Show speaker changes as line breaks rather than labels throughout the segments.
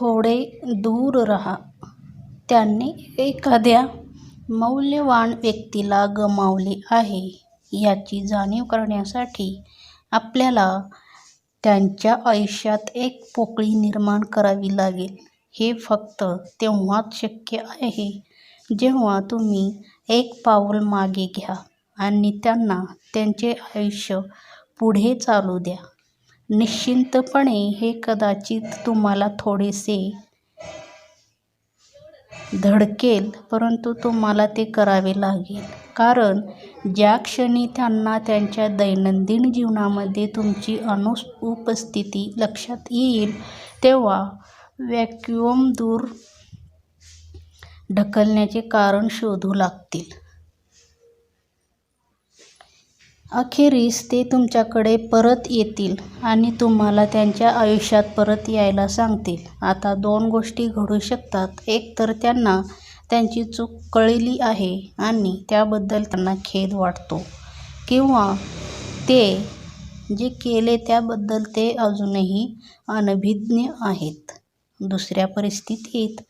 थोडे दूर राहा. त्यांनी एखाद्या मौल्यवान व्यक्तीला गमावले आहे याची जाणीव करण्यासाठी आपल्याला त्यांच्या आयुष्यात एक पोकळी निर्माण करावी लागेल. हे फक्त तेव्हाच शक्य आहे जेव्हा तुम्ही एक पाऊल मागे घ्या आणि त्यांना त्यांचे आयुष्य पुढे चालू द्या. निश्चिंतपणे हे कदाचित तुम्हाला थोडेसे धडकेल परंतु तुम्हाला ते करावे लागेल. कारण ज्या क्षणी त्यांना त्यांच्या दैनंदिन जीवनामध्ये तुमची अनुपस्थिती लक्षात येईल तेव्हा व्हॅक्युम दूर ढकलण्याचे कारण शोधू लागतील. अखेरीस ते तुमच्याकडे परत येतील आणि तुम्हाला त्यांच्या आयुष्यात परत यायला सांगतील. आता दोन गोष्टी घडू शकतात. एकतर त्यांना त्यांची चूक कळली आहे आणि त्याबद्दल त्यांना खेद वाटतो किंवा ते जे केले त्याबद्दल ते अजूनही अनभिज्ञ आहेत. दुसऱ्या परिस्थितीत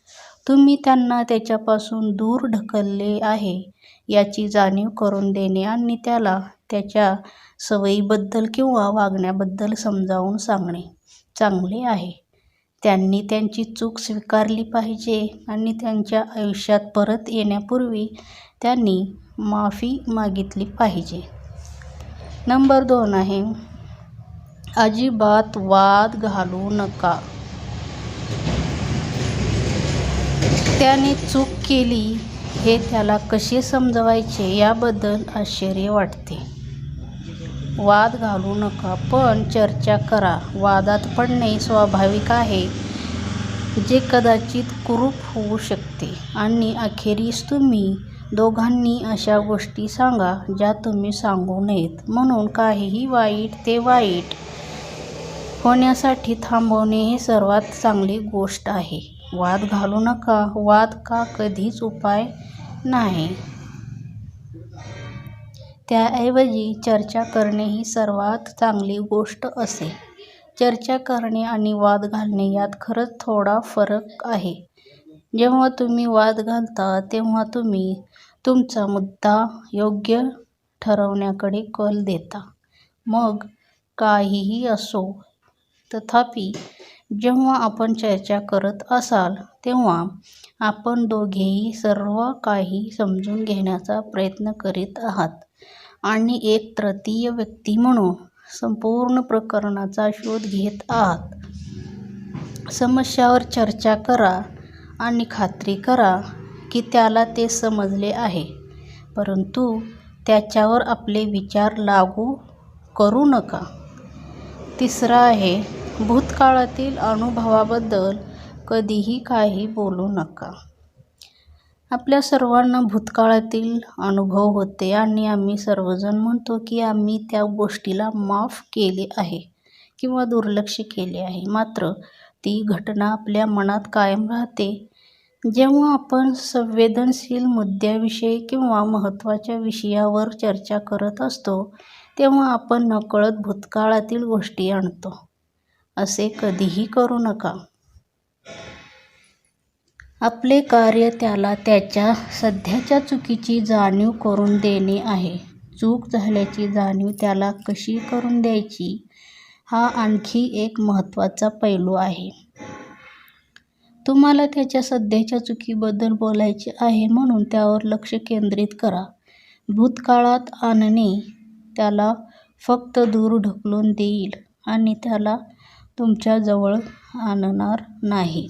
तुम्ही त्यांना त्याच्यापासून दूर ढकलले आहे याची जाणीव करून देणे आणि त्याला त्याच्या सवयीबद्दल किंवा वागण्याबद्दल समजावून सांगणे चांगले आहे. त्यांनी त्यांची चूक स्वीकारली पाहिजे आणि त्यांच्या आयुष्यात परत येण्यापूर्वी त्यांनी माफी मागितली पाहिजे. नंबर दोन आहे, अजिबात वाद घालू नका. त्याने चूक केली हे त्याला कसे समजवायचे याबद्दल आश्चर्य वाटते. वाद घालू नका पण चर्चा करा. वादात पडणे स्वाभाविक आहे जे कदाचित कुरूप होऊ शकते आणि अखेरीस तुम्ही दोघांनी अशा गोष्टी सांगा ज्या तुम्ही सांगू नयेत म्हणून काहीही वाईट ते वाईट होण्यासाठी थांबवणे ही सर्वात चांगली गोष्ट आहे. वाद घालू नका वाद का कधीच उपाय नाही. त्याऐवजी चर्चा करणे ही सर्वात चांगली गोष्ट असे चर्चा करणे आणि वाद घालणे यात खरंच थोडा फरक आहे. जेव्हा तुम्ही वाद घालता तेव्हा तुम्ही तुमचा मुद्दा योग्य ठरवण्याकडे कल देता. मग काहीही असो. तथापि, जेव्हा आपण चर्चा करत असाल तेव्हा आपण दोघेही सर्व काही समजून घेण्याचा प्रयत्न करीत आहात आणि एक तृतीय व्यक्ती म्हणून संपूर्ण प्रकरणाचा शोध घेत आहात. समस्यावर चर्चा करा आणि खात्री करा की त्याला ते समजले आहे परंतु त्याच्यावर आपले विचार लागू करू नका. तिसरा आहे, भूतकाळातील अनुभवाबद्दल कधीही काही बोलू नका. आपल्या सर्वांना भूतकाळातील अनुभव होते आणि आम्ही सर्वजण म्हणतो की आम्ही त्या गोष्टीला माफ केले आहे किंवा दुर्लक्ष केले आहे. मात्र ती घटना आपल्या मनात कायम राहते. जेव्हा आपण संवेदनशील मुद्द्याविषयी किंवा महत्त्वाच्या विषयावर चर्चा करत असतो तेव्हा आपण नकळत भूतकाळातील गोष्टी आणतो. असे कधीही करू नका. आपले कार्य त्याला त्याच्या सध्याच्या चुकीची जाणीव करून देणे आहे. चूक झाल्याची जाणीव त्याला कशी करून द्यायची हा आणखी एक महत्त्वाचा पैलू आहे. तुम्हाला त्याच्या सध्याच्या चुकीबद्दल बोलायचे आहे म्हणून त्यावर लक्ष केंद्रित करा. भूतकाळात आणणे त्याला फक्त दूर ढकलून देईल आणि त्याला तुमच्याजवळ आणणार नाही.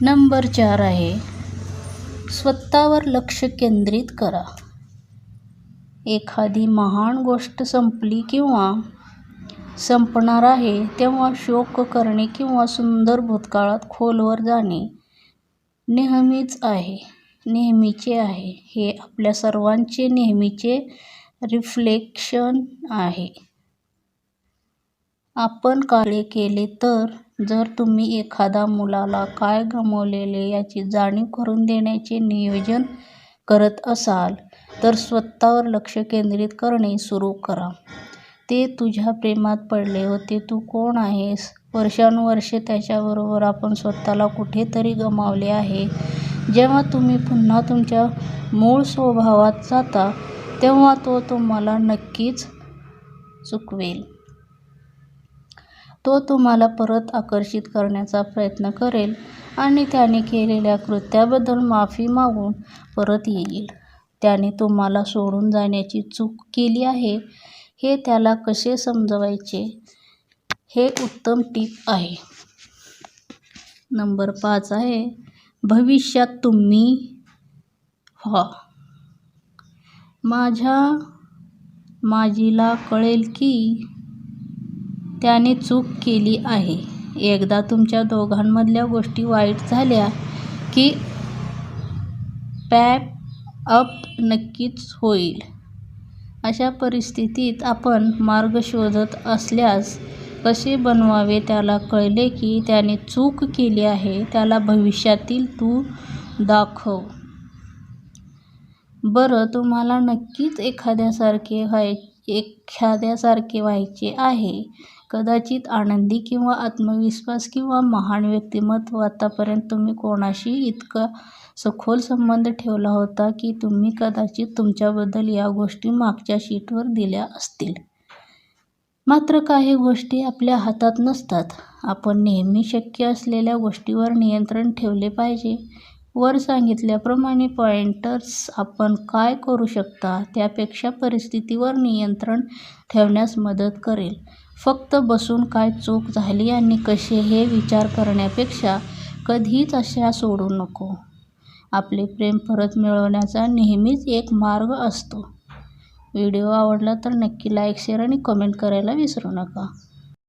नंबर चार आहे, स्वतःवर लक्ष केंद्रित करा. एखादी महान गोष्ट संपली किंवा संपणार आहे तेव्हा शोक करणे किंवा सुंदर भूतकाळात खोलवर जाणे नेहमीच आहे नेहमीचे आहे. हे आपल्या सर्वांचे नेहमीचे रिफ्लेक्शन आहे. आपण काळे केले तर जर तुम्ही एखाद्या मुलाला काय गमावलेले याची जाणीव करून देण्याचे नियोजन करत असाल तर स्वतःवर लक्ष केंद्रित करणे सुरू करा. ते तुझ्या प्रेमात पडले होते. तू कोण आहेस? वर्षानुवर्षे त्याच्याबरोबर आपण स्वतःला कुठेतरी गमावले आहे. जेव्हा तुम्ही पुन्हा तुमच्या मूळ स्वभावात जाता तेव्हा तो तुम्हाला नक्कीच चुकवेल. तो तुम्हाला परत आकर्षित करण्याचा प्रयत्न करेल आणि त्याने केलेल्या कृत्याबद्दल माफी मागून परत येईल. त्याने तुम्हाला सोडून जाण्याची चूक केली आहे. हे त्याला कसे समजवायचे? हे उत्तम टीप आहे. नंबर पाच आहे भविष्यात तुम्ही व्हा. माझ्या माजीला कळेल की त्याने चूक केली आहे. एकदा तुमच्या दोघांमधल्या गोष्टी वाईट झाल्या की पॅप अप नक्कीच होईल. अशा परिस्थितीत आपण मार्ग शोधत असल्यास कसे बनवावे त्याला कळले की त्याने चूक केली आहे त्याला भविष्यातील तू दाखव. बरं तुम्हाला नक्कीच एखाद्यासारखे व्हाय एखाद्यासारखे व्हायचे आहे. कदाचित आनंदी किंवा आत्मविश्वास किंवा महान व्यक्तिमत्व आतापर्यंत तुम्ही कोणाशी इतका सखोल संबंध ठेवला होता की तुम्ही कदाचित तुमच्याबद्दल या गोष्टी मागच्या शीटवर दिल्या असतील. मात्र काही गोष्टी आपल्या हातात नसतात. आपण नेहमी शक्य असलेल्या गोष्टीवर नियंत्रण ठेवले पाहिजे. वर सांगितल्याप्रमाणे पॉइंटर्स आपण काय करू शकता त्यापेक्षा परिस्थितीवर नियंत्रण ठेवण्यास मदत करेल. फक्त बसून काय चूक झाली आणि कसे हे विचार करण्यापेक्षा कधीच अशा सोडू नको. आपले प्रेम परत मिळवण्याचा नेहमीच एक मार्ग असतो. व्हिडिओ आवडला तर नक्की लाईक शेअर आणि कमेंट करायला विसरू नका.